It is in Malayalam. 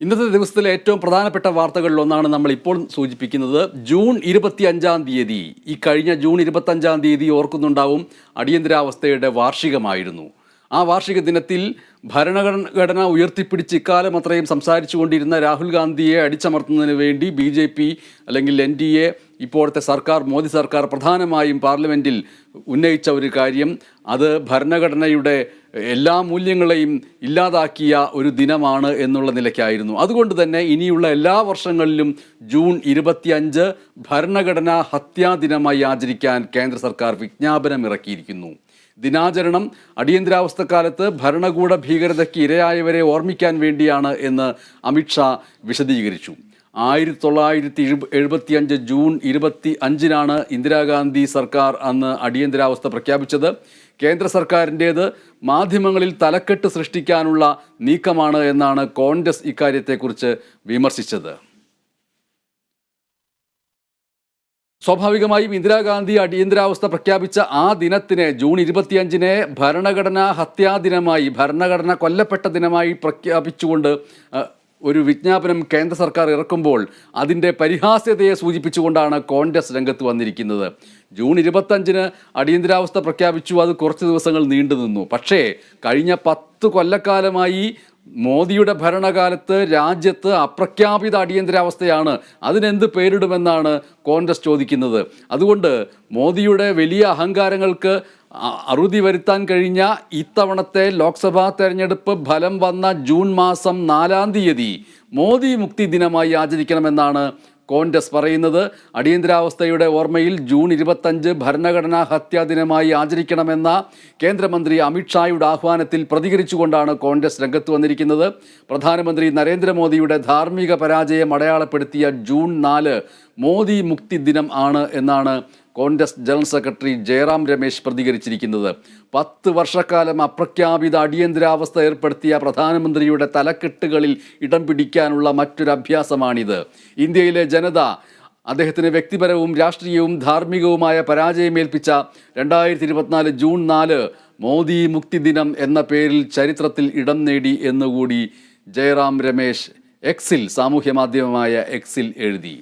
ഇന്നത്തെ ദിവസത്തിലെ ഏറ്റവും പ്രധാനപ്പെട്ട വാർത്തകളിൽ ഒന്നാണ് നമ്മൾ ഇപ്പോൾ സൂചിപ്പിക്കുന്നത്. ജൂൺ ഇരുപത്തി അഞ്ചാം തീയതി. ഈ കഴിഞ്ഞ ജൂൺ ഇരുപത്തി അഞ്ചാം തീയതി ഓർക്കുന്നുണ്ടാവും അടിയന്തരാവസ്ഥയുടെ വാർഷികമായിരുന്നു. ആ വാർഷിക ദിനത്തിൽ ഭരണഘടന ഉയർത്തിപ്പിടിച്ച് ഇക്കാലം അത്രയും സംസാരിച്ചു കൊണ്ടിരുന്ന രാഹുൽ ഗാന്ധിയെ അടിച്ചമർത്തുന്നതിന് വേണ്ടി ബി ജെ പി അല്ലെങ്കിൽ എൻ ഡി എ ഇപ്പോഴത്തെ സർക്കാർ മോദി സർക്കാർ പ്രധാനമായും പാർലമെന്റിൽ ഉന്നയിച്ച ഒരു കാര്യം. അത് ഭരണഘടനയുടെ എല്ലാ മൂല്യങ്ങളെയും ഇല്ലാതാക്കിയ ഒരു ദിനമാണ് എന്നുള്ള നിലയ്ക്കായിരുന്നു. അതുകൊണ്ട് തന്നെ ഇനിയുള്ള എല്ലാ വർഷങ്ങളിലും ജൂൺ ഇരുപത്തിയഞ്ച് ഭരണഘടനാ ഹത്യാ ദിനമായി ആചരിക്കാൻ കേന്ദ്ര സർക്കാർ വിജ്ഞാപനം ഇറക്കിയിരിക്കുന്നു. ദിനാചരണം അടിയന്തരാവസ്ഥക്കാലത്ത് ഭരണകൂട ഭീകരതയ്ക്ക് ഇരയായവരെ ഓർമ്മിക്കാൻ വേണ്ടിയാണ് എന്ന് അമിത്ഷാ വിശദീകരിച്ചു. ആയിരത്തി തൊള്ളായിരത്തി എഴുപത്തി അഞ്ച് ജൂൺ ഇരുപത്തി അഞ്ചിനാണ് ഇന്ദിരാഗാന്ധി സർക്കാർ അന്ന് അടിയന്തരാവസ്ഥ പ്രഖ്യാപിച്ചത്. കേന്ദ്ര സർക്കാരിന്റേത് മാധ്യമങ്ങളിൽ തലക്കെട്ട് സൃഷ്ടിക്കാനുള്ള നീക്കമാണ് എന്നാണ് കോൺഗ്രസ് ഇക്കാര്യത്തെക്കുറിച്ച് വിമർശിച്ചത്. സ്വാഭാവികമായും ഇന്ദിരാഗാന്ധി അടിയന്തരാവസ്ഥ പ്രഖ്യാപിച്ച ആ ദിനത്തിന് ജൂൺ ഇരുപത്തിയഞ്ചിനെ ഭരണഘടനാ ഹത്യാദിനമായി ഭരണഘടന കൊല്ലപ്പെട്ട ദിനമായി പ്രഖ്യാപിച്ചുകൊണ്ട് ഒരു വിജ്ഞാപനം കേന്ദ്ര സർക്കാർ ഇറക്കുമ്പോൾ അതിന്റെ പരിഹാസ്യതയെ സൂചിപ്പിച്ചുകൊണ്ടാണ് കോൺഗ്രസ് രംഗത്ത് വന്നിരിക്കുന്നത്. ജൂൺ ഇരുപത്തഞ്ചിന് അടിയന്തരാവസ്ഥ പ്രഖ്യാപിച്ചു അത് കുറച്ച് ദിവസങ്ങൾ നീണ്ടു നിന്നു. പക്ഷേ കഴിഞ്ഞ പത്ത് കൊല്ലക്കാലമായി മോദിയുടെ ഭരണകാലത്ത് രാജ്യത്ത് അപ്രഖ്യാപിത അടിയന്തരാവസ്ഥയാണ്. അതിനെന്ത് പേരിടുമെന്നാണ് കോൺഗ്രസ് ചോദിക്കുന്നത്. അതുകൊണ്ട് മോദിയുടെ വലിയ അഹങ്കാരങ്ങൾക്ക് അറുതി വരുത്താൻ കഴിഞ്ഞ ഇത്തവണത്തെ ലോക്സഭാ തെരഞ്ഞെടുപ്പ് ഫലം വന്ന ജൂൺ മാസം നാലാം തീയതി മോദി മുക്തി ദിനമായി ആചരിക്കണമെന്നാണ് കോൺഗ്രസ് പറയുന്നത്. അടിയന്തരാവസ്ഥയുടെ ഓർമ്മയിൽ ജൂൺ ഇരുപത്തഞ്ച് ഭരണഘടനാ ഹത്യാ ദിനമായി ആചരിക്കണമെന്ന കേന്ദ്രമന്ത്രി അമിത്ഷായുടെ ആഹ്വാനത്തിൽ പ്രതികരിച്ചുകൊണ്ടാണ് കോൺഗ്രസ് രംഗത്ത് വന്നിരിക്കുന്നത്. പ്രധാനമന്ത്രി നരേന്ദ്രമോദിയുടെ ധാർമ്മിക പരാജയം അടയാളപ്പെടുത്തിയ ജൂൺ നാല് മോദി മുക്തി ദിനം ആണ് എന്നാണ് Congress general secretary Jairam Ramesh പ്രതികരിച്ചിരിക്കുന്നത്. പത്ത് വർഷക്കാലം അപ്രഖ്യാപിത അടിയന്തരാവസ്ഥ ഏർപ്പെടുത്തിയ പ്രധാനമന്ത്രിയുടെ തലക്കെട്ടുകളിൽ ഇടം പിടിക്കാനുള്ള മറ്റൊരു അഭ്യാസമാണിത്. ഇന്ത്യയിലെ ജനത അദ്ദേഹത്തിന് വ്യക്തിപരവും രാഷ്ട്രീയവും ധാർമ്മികവുമായ പരാജയമേൽപ്പിച്ച രണ്ടായിരത്തി ഇരുപത്തിനാല് ജൂൺ നാല് മോദി മുക്തി ദിനം എന്ന പേരിൽ ചരിത്രത്തിൽ ഇടം നേടി എന്നുകൂടി ജയറാം രമേശ് എക്സിൽ സാമൂഹ്യ മാധ്യമമായ എക്സിൽ എഴുതി.